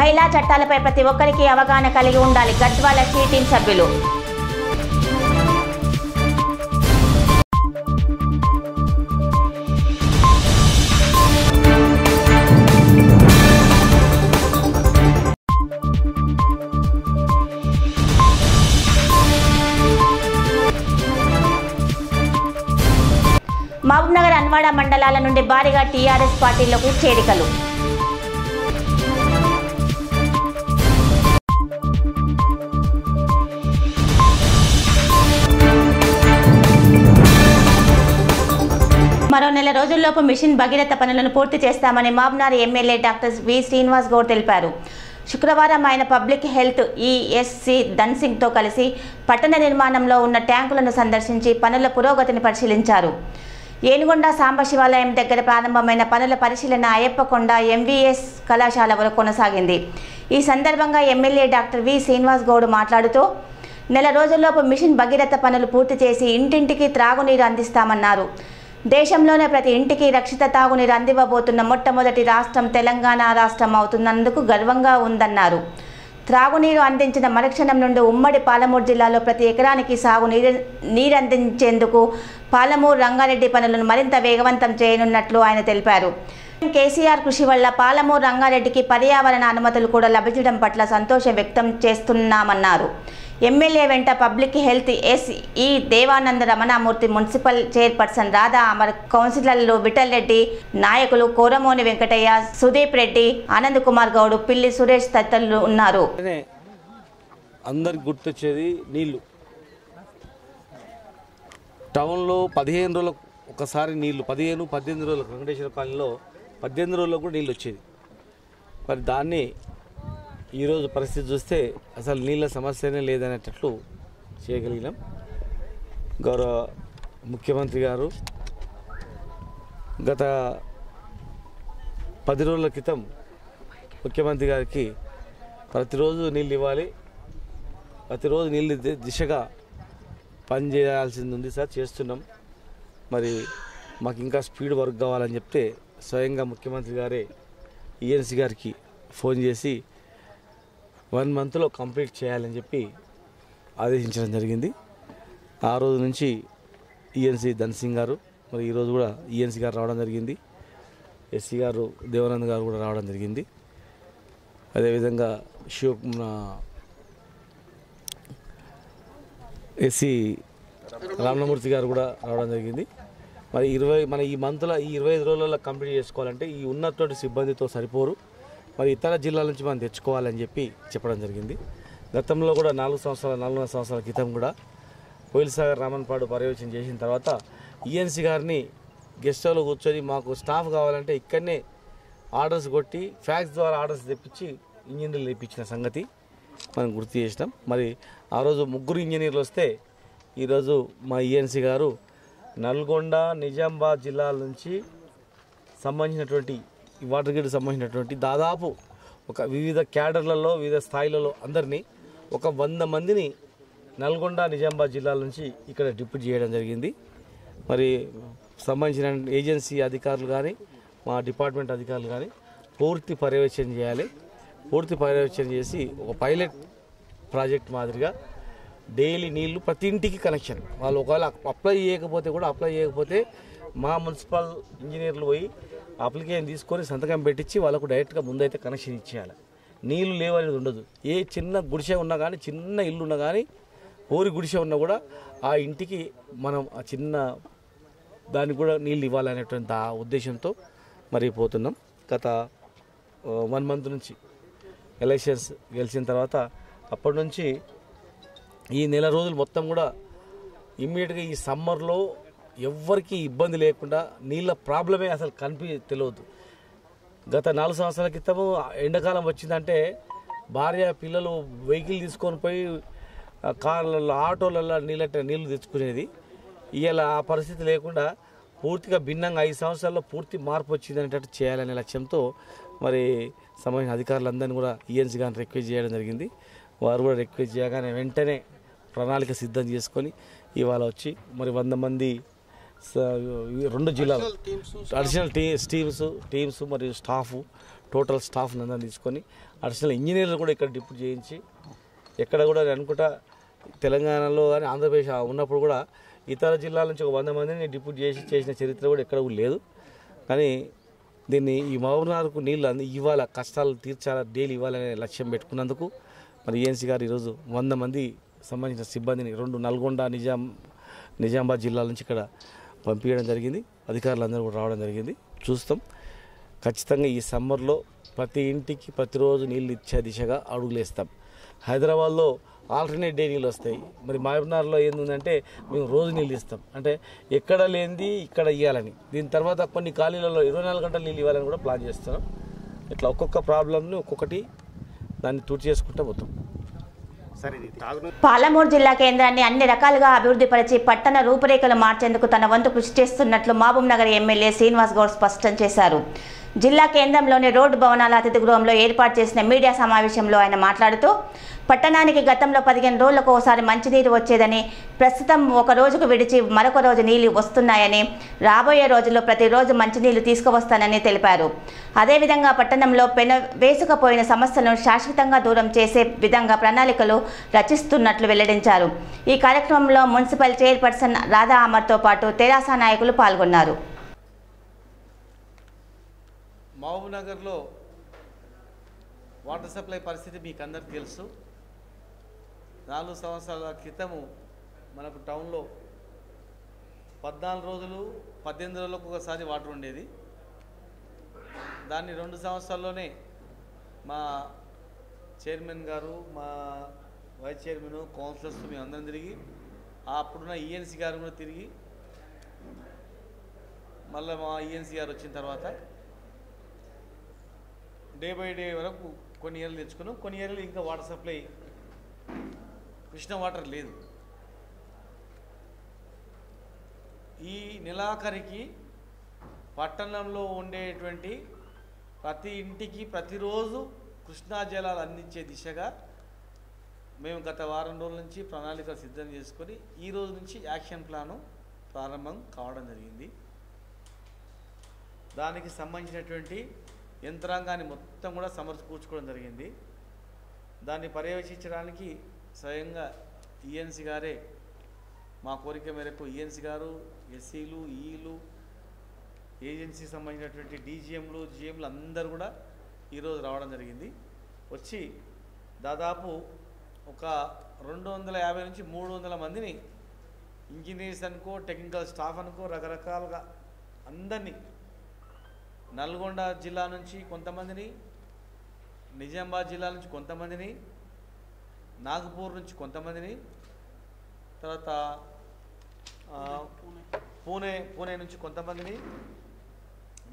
మహిళా చట్టాలపై ప్రతి ఒక్కరికి అవగాహన కలిగి ఉండాలి. గద్వాల సి టీం సభ్యులు. మహబూబ్నగర్ అన్వాడ మండలాల నుండి భారీగా టీఆర్ఎస్ పార్టీలకు చేరికలు. మరో నెల రోజుల్లోపు మిషన్ భగీరథ పనులను పూర్తి చేస్తామని మాబ్నార్ MLA doctor V Srinivas Goud తెలిపారు. శుక్రవారం ఆయన పబ్లిక్ హెల్త్ ఈఎస్సి ధన్సింగ్తో కలిసి పట్టణ నిర్మాణంలో ఉన్న ట్యాంకులను సందర్శించి పనుల పురోగతిని పరిశీలించారు. ఏనుగొండ సాంబశివాలయం దగ్గర ప్రారంభమైన పనుల పరిశీలన అయ్యప్పకొండ ఎంవీఎస్ కళాశాల వరకు కొనసాగింది. ఈ సందర్భంగా MLA doctor V Srinivas Goud మాట్లాడుతూ నెల రోజుల్లోపు మిషన్ భగీరథ పనులు పూర్తి చేసి ఇంటింటికి త్రాగునీరు అందిస్తామన్నారు. దేశంలోనే ప్రతి ఇంటికి రక్షిత తాగునీరు అందివ్వబోతున్న మొట్టమొదటి రాష్ట్రం తెలంగాణ రాష్ట్రం అవుతున్నందుకు గర్వంగా ఉందన్నారు. త్రాగునీరు అందించిన మరుక్షణం నుండి ఉమ్మడి పాలమూరు జిల్లాలో ప్రతి ఎకరానికి సాగు నీరు పాలమూరు రంగారెడ్డి పనులను మరింత వేగవంతం చేయనున్నట్లు ఆయన తెలిపారు. కేసీఆర్ కృషి వల్ల పాలమూరు రంగారెడ్డికి పర్యావరణ అనుమతులు కూడా లభించడం పట్ల సంతోషం వ్యక్తం చేస్తున్నామన్నారు. ఎమ్మెల్యే వెంట public health S E Devananda Ramanamurthy municipal chairperson Radha Amar కౌన్సిలర్లు విఠల్ రెడ్డి నాయకులు కోరమోని వెంకటయ్య సుదీప్ రెడ్డి ఆనంద్ కుమార్ గౌడ్ పిల్లి సురేష్ తదితరులు ఉన్నారు. అందరికి గుర్తొచ్చేది నీళ్ళు టౌన్లో పదిహేను రోజులకు ఒకసారి నీళ్ళు పదిహేను పద్దెనిమిది రోజులకు వెంకటేశ్వర కాలనీలో పద్దెనిమిది రోజులకు కూడా నీళ్ళు వచ్చేది. మరి దాన్ని ఈరోజు పరిస్థితి చూస్తే అసలు నీళ్ళ సమస్యనే లేదనేటట్లు చేయగలిగినాం. గౌరవ ముఖ్యమంత్రి గారు గత పది రోజుల క్రితం ముఖ్యమంత్రి గారికి ప్రతిరోజు నీళ్ళు ఇవ్వాలి ప్రతిరోజు నీళ్ళు దిశగా పని చేయాల్సింది ఉంది సార్ చేస్తున్నాం. మరి మాకు ఇంకా స్పీడ్ వర్క్ కావాలని చెప్తే స్వయంగా ముఖ్యమంత్రి గారే ఈఎన్సీ గారికి ఫోన్ చేసి వన్ మంత్లో కంప్లీట్ చేయాలని చెప్పి ఆదేశించడం జరిగింది. ఆ రోజు నుంచి ఈఎన్సీ ధన్సింగ్ గారు మరి ఈరోజు కూడా ఈఎన్సీ గారు రావడం జరిగింది. ఎస్సీ గారు దేవానంద్ గారు కూడా రావడం జరిగింది. అదేవిధంగా శివ ఎస్సీ రామణమూర్తి గారు కూడా రావడం జరిగింది. మరి ఇరవై మన ఈ మంత్లో ఈ ఇరవై ఐదు రోజులలో కంప్లీట్ చేసుకోవాలంటే ఈ ఉన్నటువంటి సిబ్బందితో సరిపోరు. మరి ఇతర జిల్లాల నుంచి మనం తెచ్చుకోవాలని చెప్పి చెప్పడం జరిగింది. గతంలో కూడా నాలుగు సంవత్సరాల నాలుగున్నర సంవత్సరాల క్రితం కూడా కోయిలసాగర్ రామన్పాడు పర్యవేక్షణ చేసిన తర్వాత ఈఎన్సీ గారిని గెస్ట్ హౌస్లో కూర్చొని మాకు స్టాఫ్ కావాలంటే ఇక్కడనే ఆర్డర్స్ కొట్టి ఫ్యాక్స్ ద్వారా ఆర్డర్స్ తెప్పించి ఇంజనీర్లు తెప్పించిన సంగతి మనం గుర్తు చేసినాం. మరి ఆ రోజు ముగ్గురు ఇంజనీర్లు వస్తే ఈరోజు మా ఈఎన్సీ గారు నల్గొండ నిజామాబాద్ జిల్లాల నుంచి సంబంధించినటువంటి ఈ వాటర్ గ్రిడ్ సంబంధించినటువంటి దాదాపు ఒక వివిధ క్యాడర్లలో వివిధ స్థాయిలలో అందరినీ ఒక వంద మందిని నల్గొండ నిజామాబాద్ జిల్లాల నుంచి ఇక్కడ డిప్యూట్ చేయడం జరిగింది. మరి సంబంధించిన ఏజెన్సీ అధికారులు కానీ మా డిపార్ట్మెంట్ అధికారులు కానీ పూర్తి పర్యవేక్షణ చేయాలి. పూర్తి పర్యవేక్షణ చేసి ఒక పైలట్ ప్రాజెక్ట్ మాదిరిగా డైలీ నీళ్ళు ప్రతి ఇంటికి కనెక్షన్ వాళ్ళు ఒకవేళ అప్లై చేయకపోతే కూడా అప్లై చేయకపోతే మా మున్సిపల్ ఇంజనీర్లు పోయి అప్లికేషన్ తీసుకొని సంతకం పెట్టించి వాళ్ళకు డైరెక్ట్గా ముందైతే కనెక్షన్ ఇచ్చేయాలి. నీళ్ళు లేవనేది ఉండదు. ఏ చిన్న గుడిసె ఉన్నా కానీ చిన్న ఇల్లు ఉన్నా కానీ ఓరి గుడిసె ఉన్నా కూడా ఆ ఇంటికి మనం ఆ చిన్న దానికి కూడా నీళ్ళు ఇవ్వాలనేటువంటి ఆ ఉద్దేశంతో మరి పోతున్నాం. గత వన్ మంత్ నుంచి ఎలక్షన్స్ గెలిచిన తర్వాత అప్పటి నుంచి ఈ నెల రోజులు మొత్తం కూడా ఇమ్మీడియట్గా ఈ సమ్మర్లో ఎవ్వరికి ఇబ్బంది లేకుండా నీళ్ళ ప్రాబ్లమే అసలు కనిపి తెలియదు గత నాలుగు సంవత్సరాల క్రితము ఎండాకాలం వచ్చిందంటే భార్య పిల్లలు వెహికల్ తీసుకొని పోయి కార్లలో ఆటోలలో నీళ్ళ నీళ్ళు తెచ్చుకునేది. ఇలా ఆ పరిస్థితి లేకుండా పూర్తిగా భిన్నంగా ఐదు సంవత్సరాల్లో పూర్తి మార్పు వచ్చింది అనేటట్టు చేయాలనే లక్ష్యంతో మరి సంబంధించిన అధికారులందరినీ కూడా ఈఎన్సీ గారిని రిక్వెస్ట్ చేయడం జరిగింది. వారు కూడా రిక్వెస్ట్ చేయగానే వెంటనే ప్రణాళిక సిద్ధం చేసుకొని ఇవాళ వచ్చి మరి వంద మంది రెండు జిల్లాలు. అడిషనల్ టీ టీమ్స్ టీమ్స్ మరియు స్టాఫ్ టోటల్ స్టాఫ్ అందరిని తీసుకొని అడిషనల్ ఇంజనీర్లు కూడా ఇక్కడ డిప్యూట్ చేయించి ఎక్కడ కూడా నేను అనుకుంటా తెలంగాణలో కానీ ఆంధ్రప్రదేశ్ ఉన్నప్పుడు కూడా ఇతర జిల్లాల నుంచి ఒక వంద మందిని డిప్యూట్ చేసి చేసిన చరిత్ర కూడా ఎక్కడ కూడా లేదు. కానీ దీన్ని ఈ మహబూబ్నగర్కు నీళ్ళు అంది ఇవ్వాల కష్టాలు తీర్చాలా డైలీ ఇవ్వాలనే లక్ష్యం పెట్టుకున్నందుకు మరి ఏఎన్సీ గారు ఈరోజు వంద మంది సంబంధించిన సిబ్బందిని రెండు నల్గొండ నిజాం నిజామాబాద్ జిల్లాల నుంచి ఇక్కడ పంపించడం జరిగింది. అధికారులందరూ కూడా రావడం జరిగింది. చూస్తాం. ఖచ్చితంగా ఈ సమ్మర్లో ప్రతి ఇంటికి ప్రతిరోజు నీళ్ళు ఇచ్చే దిశగా అడుగులేస్తాం. హైదరాబాద్లో ఆల్టర్నేట్ డే నీళ్ళు వస్తాయి. మరి మహబూబ్నగర్లో ఏంటంటే మేము రోజు నీళ్ళు ఇస్తాం. అంటే ఎక్కడ లేనిది ఇక్కడ ఇవ్వాలని దీని తర్వాత కొన్ని ఖాళీలలో ఇరవై నాలుగు గంటలు నీళ్ళు ఇవ్వాలని కూడా ప్లాన్ చేస్తున్నాం. ఇట్లా ఒక్కొక్క ప్రాబ్లమ్ని ఒక్కొక్కటి దాన్ని తూర్చి చేసుకుంటూ పోతాం. పాలమూరు జిల్లా కేంద్రాన్ని అన్ని రకాలుగా అభివృద్ధిపరిచి పట్టణ రూపురేఖలు మార్చేందుకు తన వంతు కృషి చేస్తున్నట్లు మహబూబ్ నగర్ ఎమ్మెల్యే శ్రీనివాస్ గౌడ్ స్పష్టం చేశారు. జిల్లా కేంద్రంలోని రోడ్డు భవనాల అతిథి గృహంలో ఏర్పాటు చేసిన మీడియా సమావేశంలో ఆయన మాట్లాడుతూ పట్టణానికి గతంలో పదిహేను రోజులకు ఒకసారి మంచినీరు వచ్చేదని ప్రస్తుతం ఒక రోజుకు విడిచి మరొక రోజు నీళ్ళు వస్తున్నాయని రాబోయే రోజుల్లో ప్రతిరోజు మంచినీళ్ళు తీసుకువస్తానని తెలిపారు. అదేవిధంగా పట్టణంలో పెన వేసుకుపోయిన సమస్యలను శాశ్వతంగా దూరం చేసే విధంగా ప్రణాళికలు రచిస్తున్నట్లు వెల్లడించారు. ఈ కార్యక్రమంలో మున్సిపల్ చైర్పర్సన్ రాధా అమర్తో పాటు తెరాస నాయకులు పాల్గొన్నారు. మహబూబ్ నగర్లో వాటర్ సప్లై పరిస్థితి మీకు అందరికీ తెలుసు. నాలుగు సంవత్సరాల క్రితము మనకు టౌన్లో పద్నాలుగు రోజులు పద్దెనిమిది రోజులకు ఒకసారి వాటర్ ఉండేది. దాన్ని రెండు సంవత్సరాల్లోనే మా చైర్మన్ గారు మా వైస్ చైర్మన్ కౌన్సిలర్స్ మేము అందరం తిరిగి అప్పుడున్న ఈఎన్సీ గారు కూడా తిరిగి మళ్ళీ మా ఈఎన్సీ గారు వచ్చిన తర్వాత డే బై డే వరకు కొన్ని ఇయర్లు తెచ్చుకున్నాం కొన్ని ఇయర్లు ఇంకా వాటర్ సప్లై కృష్ణ వాటర్ లేదు. ఈ నెలాఖరికి పట్టణంలో ఉండేటువంటి ప్రతి ఇంటికి ప్రతిరోజు కృష్ణా జలాలు అందించే దిశగా మేము గత వారం రోజుల నుంచి ప్రణాళిక సిద్ధం చేసుకొని ఈ రోజు నుంచి యాక్షన్ ప్లాను ప్రారంభం కావడం జరిగింది. దానికి సంబంధించినటువంటి యంత్రాంగాన్ని మొత్తం కూడా సమర్చకూర్చుకోవడం జరిగింది. దాన్ని పర్యవేక్షించడానికి స్వయంగా ఈఎన్సీ గారే మా కోరిక మేరకు ఈఎన్సీ గారు ఎస్సీలు ఈలు ఏజెన్సీ సంబంధించినటువంటి డీజీఎంలు జీఎంలు అందరూ కూడా ఈరోజు రావడం జరిగింది. వచ్చి దాదాపు ఒక రెండు వందల యాభై నుంచి మూడు వందల మందిని ఇంజనీర్స్ అనుకో టెక్నికల్ స్టాఫ్ అనుకో రకరకాలుగా అందరినీ నల్గొండ జిల్లా నుంచి కొంతమందిని నిజామాబాద్ జిల్లా నుంచి కొంతమందిని నాగపూర్ నుంచి కొంతమందిని తర్వాత పూణే పూణే నుంచి కొంతమందిని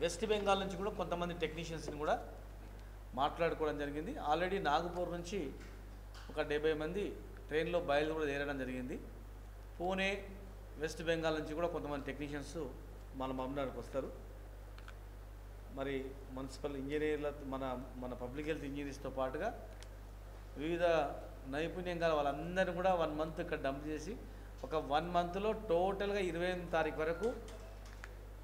వెస్ట్ బెంగాల్ నుంచి కూడా కొంతమంది టెక్నీషియన్స్ని కూడా మాట్లాడుకోవడం జరిగింది. ఆల్రెడీ నాగపూర్ నుంచి ఒక డెబ్బై మంది ట్రైన్లో బయలు కూడా చేరడం జరిగింది. పూణే వెస్ట్ బెంగాల్ నుంచి కూడా కొంతమంది టెక్నీషియన్స్ మన మమ్నాడుకు వస్తారు. మరి మున్సిపల్ ఇంజనీర్ల మన మన పబ్లిక్ హెల్త్ ఇంజనీర్స్తో పాటుగా వివిధ నైపుణ్యం గల వాళ్ళందరినీ కూడా వన్ మంత్ ఇక్కడ డంప్ చేసి ఒక వన్ మంత్లో టోటల్గా ఇరవై ఎనిమిది తారీఖు వరకు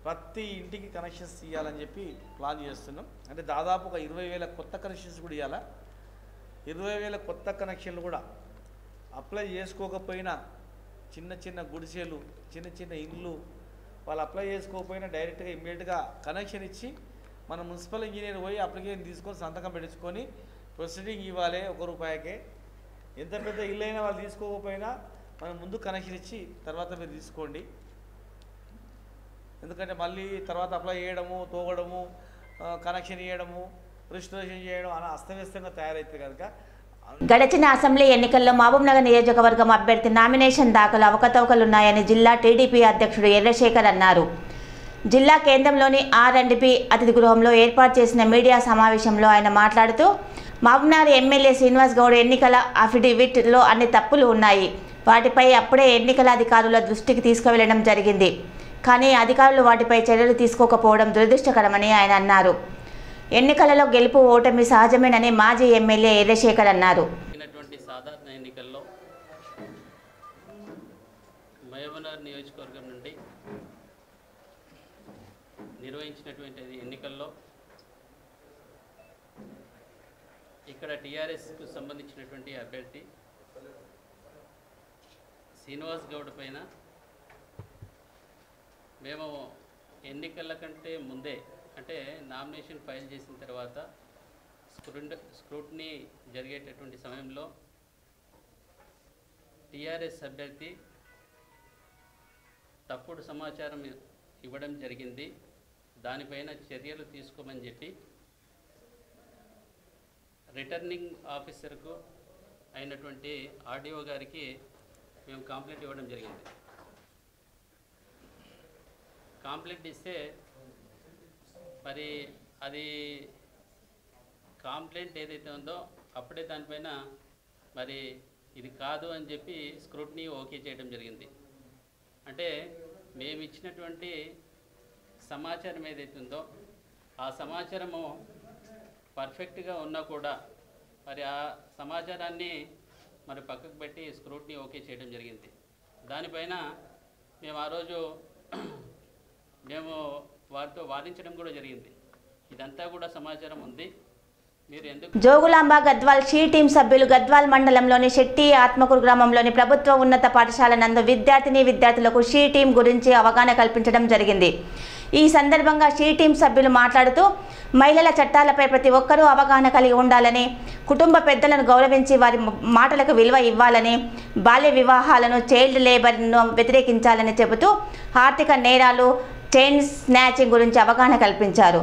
ప్రతి ఇంటికి కనెక్షన్స్ ఇవ్వాలని చెప్పి ప్లాన్ చేస్తున్నాం. అంటే దాదాపు ఒక ఇరవై వేల కొత్త కనెక్షన్స్ కూడా ఇవ్వాలా ఇరవై వేల కొత్త కనెక్షన్లు కూడా అప్లై చేసుకోకపోయినా చిన్న చిన్న గుడిసెలు చిన్న చిన్న ఇండ్లు వాళ్ళు అప్లై చేసుకోకపోయినా డైరెక్ట్గా ఇమ్మీడియట్గా కనెక్షన్ ఇచ్చి మన మున్సిపల్ ఇంజనీర్ పోయి అప్లికేషన్ తీసుకొని సంతకం పెట్టించుకొని ప్రొసీడింగ్ ఇవ్వాలి ఒక రూపాయకే. ఎంత పెద్ద ఇల్లు అయినా వాళ్ళు తీసుకోకపోయినా మనం ముందు కనెక్షన్ ఇచ్చి తర్వాత మీరు తీసుకోండి. ఎందుకంటే మళ్ళీ తర్వాత అప్లై చేయడము తోగడము కనెక్షన్ ఇవ్వడము రిజిస్ట్రేషన్ చేయడం అలా అస్తవ్యస్తంగా తయారైతే కనుక గడచిన అసెంబ్లీ ఎన్నికల్లో మహబూబ్నగర్ నియోజకవర్గం అభ్యర్థి నామినేషన్ దాఖలు అవకతవకలున్నాయని జిల్లా టీడీపీ అధ్యక్షుడు ఎర్రశేఖర్ అన్నారు. జిల్లా కేంద్రంలోని ఆర్ అండ్ బి అతిథి గృహంలో ఏర్పాటు చేసిన మీడియా సమావేశంలో ఆయన మాట్లాడుతూ మహబూబ్నగర్ ఎమ్మెల్యే శ్రీనివాస్ గౌడ్ ఎన్నికల అఫిడవిట్లో అన్ని తప్పులు ఉన్నాయి. వాటిపై అప్పుడే ఎన్నికల అధికారుల దృష్టికి తీసుకువెళ్ళడం జరిగింది. కానీ అధికారులు వాటిపై చర్యలు తీసుకోకపోవడం దురదృష్టకరమని ఆయన అన్నారు. ఎన్నికలలో గెలుపు ఓటమి సహజమేనని మాజీ ఎమ్మెల్యే ఎర్రశేఖర్ అన్నారు. నియోజకవర్గం నిర్వహించినటువంటి ఎన్నికల్లో. ఇక్కడ టీఆర్ఎస్కు సంబంధించినటువంటి అభ్యర్థి శ్రీనివాస్ గౌడ్ పైన మేము ఎన్నికల కంటే ముందే అంటే నామినేషన్ ఫైల్ చేసిన తర్వాత స్క్రూట్ స్క్రూటినీ జరిగేటటువంటి సమయంలో టీఆర్ఎస్ అభ్యర్థి తప్పుడు సమాచారం ఇవ్వడం జరిగింది. దానిపైన చర్యలు తీసుకోమని చెప్పి రిటర్నింగ్ ఆఫీసర్కు అయినటువంటి ఆర్డీఓ గారికి మేము కంప్లైంట్ ఇవ్వడం జరిగింది. కంప్లైంట్ ఇస్తే మరి అది కంప్లైంట్ ఏదైతే ఉందో అప్పుడే దానిపైన మరి ఇది కాదు అని చెప్పి స్క్రూట్నీ ఓకే చేయడం జరిగింది. అంటే మేము ఇచ్చినటువంటి సమాచారం ఏదైతే ఉందో ఆ సమాచారము పర్ఫెక్ట్గా ఉన్నా కూడా మరి ఆ సమాచారాన్ని మరి పక్కకు పెట్టి స్క్రూట్ని ఓకే చేయడం జరిగింది. దానిపైన మేము ఆ రోజు మేము వారితో వాదించడం కూడా జరిగింది. ఇదంతా కూడా సమాచారం ఉంది. మీరు ఎందుకు జోగులాంబ గద్వాల్ షీ టీం సభ్యులు గద్వాల్ మండలంలోని శెట్టి ఆత్మకూరు గ్రామంలోని ప్రభుత్వ ఉన్నత పాఠశాల నందు విద్యార్థిని విద్యార్థులకు షీ టీం గురించి అవగాహన కల్పించడం జరిగింది. ఈ సందర్భంగా షీ టీం సభ్యులు మాట్లాడుతూ మహిళల చట్టాలపై ప్రతి ఒక్కరూ అవగాహన కలిగి ఉండాలని కుటుంబ పెద్దలను గౌరవించి వారి మాటలకు విలువ ఇవ్వాలని బాల్య వివాహాలను చైల్డ్ లేబర్ను వ్యతిరేకించాలని చెబుతూ ఆర్థిక నేరాలు చైన్ స్నాచింగ్ గురించి అవగాహన కల్పించారు.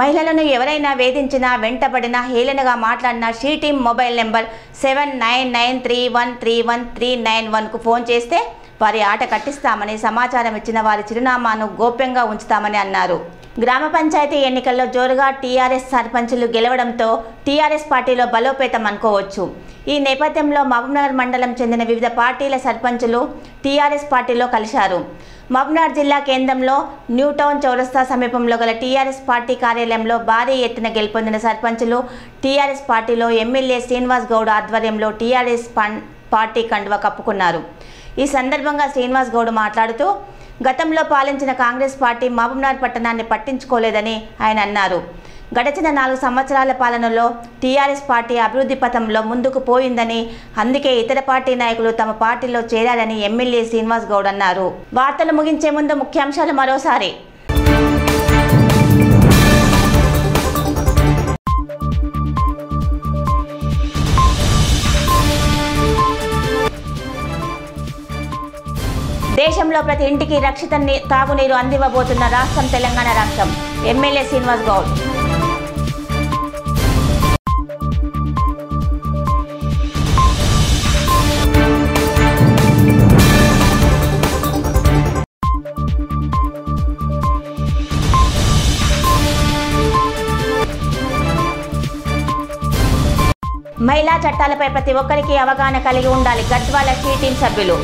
మహిళలను ఎవరైనా వేధించినా వెంటబడినా హేళనగా మాట్లాడినా she team mobile number seven nine nine three one three one three nine వన్కు phone చేస్తే వారి ఆట కట్టిస్తామని సమాచారం ఇచ్చిన వారి చిరునామాను గోప్యంగా ఉంచుతామని అన్నారు. గ్రామ పంచాయతీ ఎన్నికల్లో జోరుగా టీఆర్ఎస్ సర్పంచులు గెలవడంతో టీఆర్ఎస్ పార్టీలో బలోపేతం అనుకోవచ్చు. ఈ నేపథ్యంలో మహబూబ్నగర్ మండలం చెందిన వివిధ పార్టీల సర్పంచులు టీఆర్ఎస్ పార్టీలో కలిశారు. మహబూబ్నగర్ జిల్లా కేంద్రంలో న్యూ టౌన్ చౌరస్తా సమీపంలో గల టీఆర్ఎస్ పార్టీ కార్యాలయంలో భారీ ఎత్తున గెలుపొందిన సర్పంచులు టీఆర్ఎస్ పార్టీలో ఎమ్మెల్యే శ్రీనివాస్ గౌడ్ ఆధ్వర్యంలో టీఆర్ఎస్ పార్టీ కండువా కప్పుకున్నారు. ఈ సందర్భంగా శ్రీనివాస్ గౌడ్ మాట్లాడుతూ గతంలో పాలించిన కాంగ్రెస్ పార్టీ మహబూబ్నగర్ పట్టణాన్ని పట్టించుకోలేదని ఆయన అన్నారు. గడిచిన నాలుగు సంవత్సరాల పాలనలో టీఆర్ఎస్ పార్టీ అభివృద్ధి పథంలో ముందుకు పోయిందని అందుకే ఇతర పార్టీ నాయకులు తమ పార్టీలో చేరారని ఎమ్మెల్యే శ్రీనివాస్ గౌడ్ అన్నారు. వార్తలు ముగించే ముందు ముఖ్యాంశాలు మరోసారి. దేశంలో ప్రతి ఇంటికి రక్షిత తాగునీరు అందివ్వబోతున్న రాష్ట్రం తెలంగాణ రాష్ట్రం. ఎమ్మెల్యే శ్రీనివాస్ గౌడ్. మహిళా చట్టాలపై ప్రతి ఒక్కరికి అవగాహన కలిగి ఉండాలి గద్వాల షీ టీం సభ్యులు.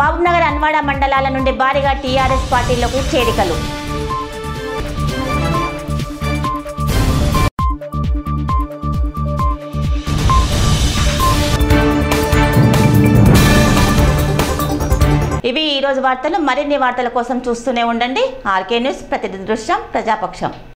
మహబూబ్నగర్ అన్వాడ మండలాల నుండి భారీగా టీఆర్ఎస్ పార్టీలకు చేరికలు. ఇవి ఈరోజు వార్తలు. మరిన్ని వార్తల కోసం చూస్తూనే ఉండండి. ఆర్కే న్యూస్ ప్రతినిధి దృశ్యం ప్రజాపక్షం.